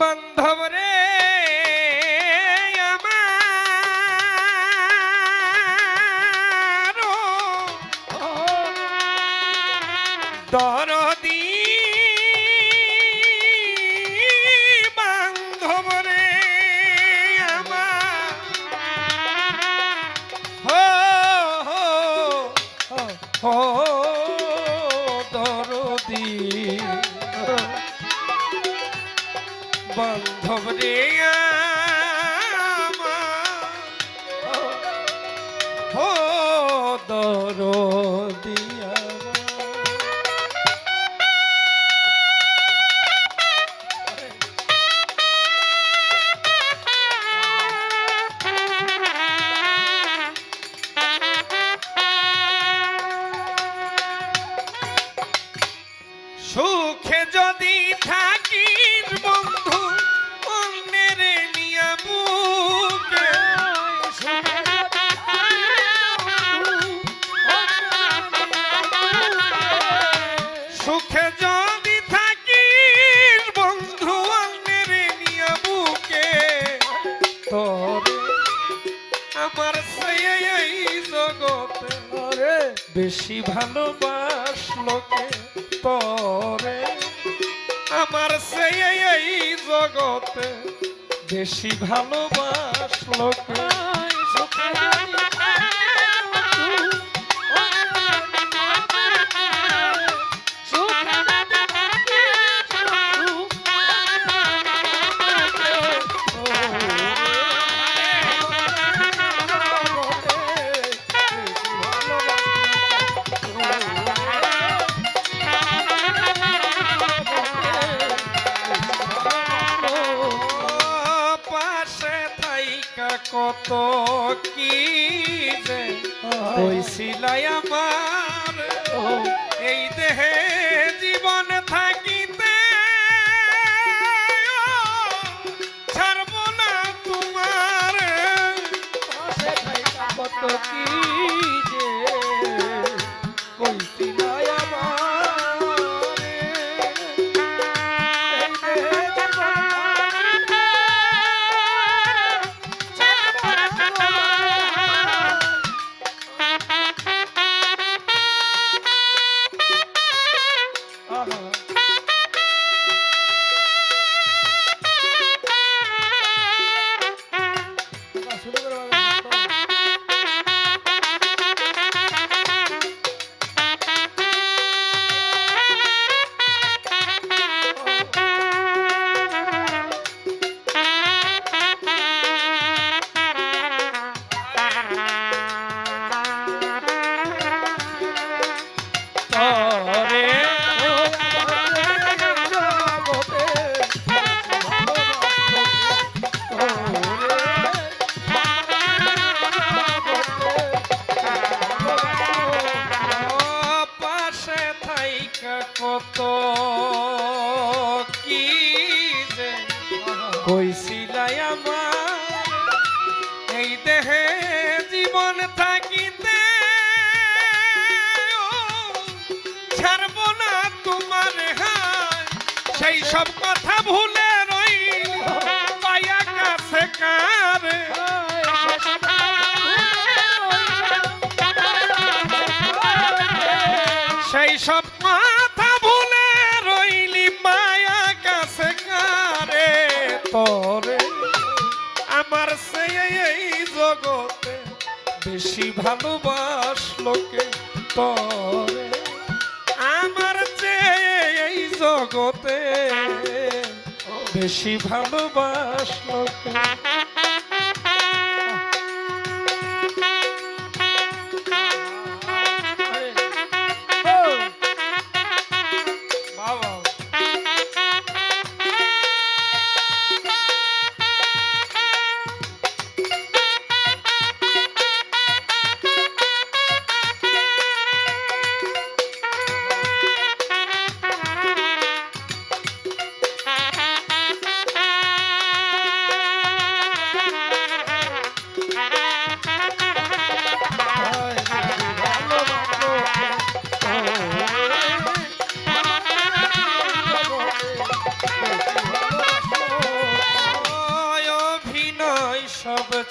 বান্ধব রে আমার। বেশি ভালোবাসলোকে তরে আমার সেই এই জগতে বেশি ভালোবাসলোকে কত কি যে কইছিলাই আমার? এই দেহে জীবন থাকিতে ছাড়ব না তোমার। কত কি সেই সব কথা ভুলে রই কাছে সেই সব কথা ভুলে রইলি মায়া কাছে কারে তরে। আমার সেই এই জগতে বেশি ভালোবাসলোকে তরে? জগতে বেশি ভালোবাসলোকে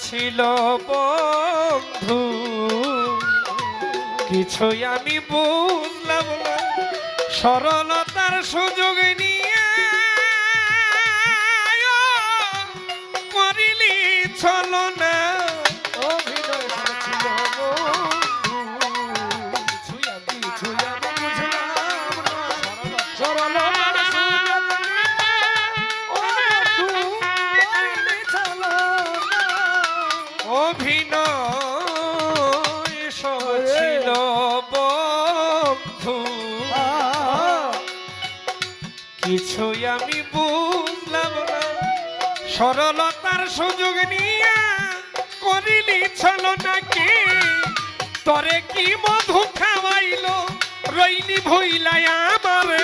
ছিল বন্ধু। কিছুই আমি বুঝলাম না সরলতার সুযোগ নিয়ে করিলি চলো না কিছুই আমি বুঝলাম না। সরলতার সুযোগ নিয়ে করিলি ছলো নাকি? তরে কি মধু খাওয়াইল? রইলি ভইলাই আমারে।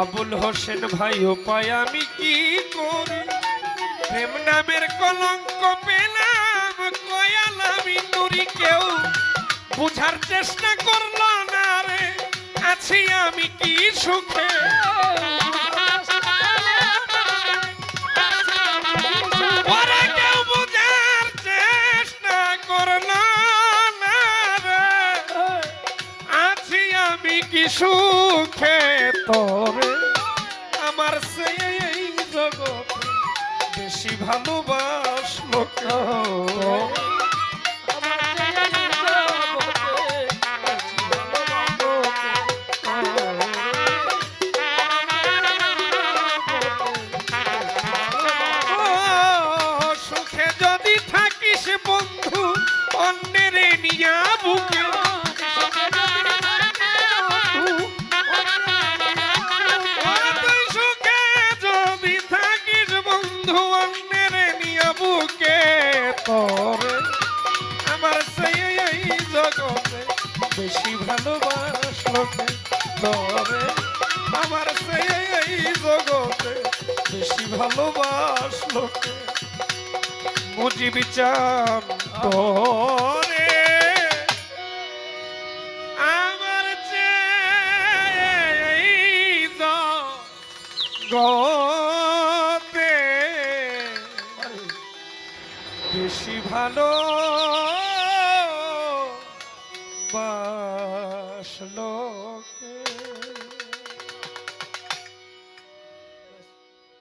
আবুল হোসেন ভাই উপায় আমি কি করি? প্রেম নামের কলঙ্ক পেলাম, কয়াল আমি নুরি কেউ। বুঝার চেষ্টা করল না রে, আছি আমি কি সুখে? কি সুখে তোরে? আমার সেই জগতে বেশি ভালোবাসলো কেউ তোরে আমার সেই এই জগতে বেশি ভালোবাসলো কে? মুজিব চান তোরে আমার এই জগতে বেশি ভালো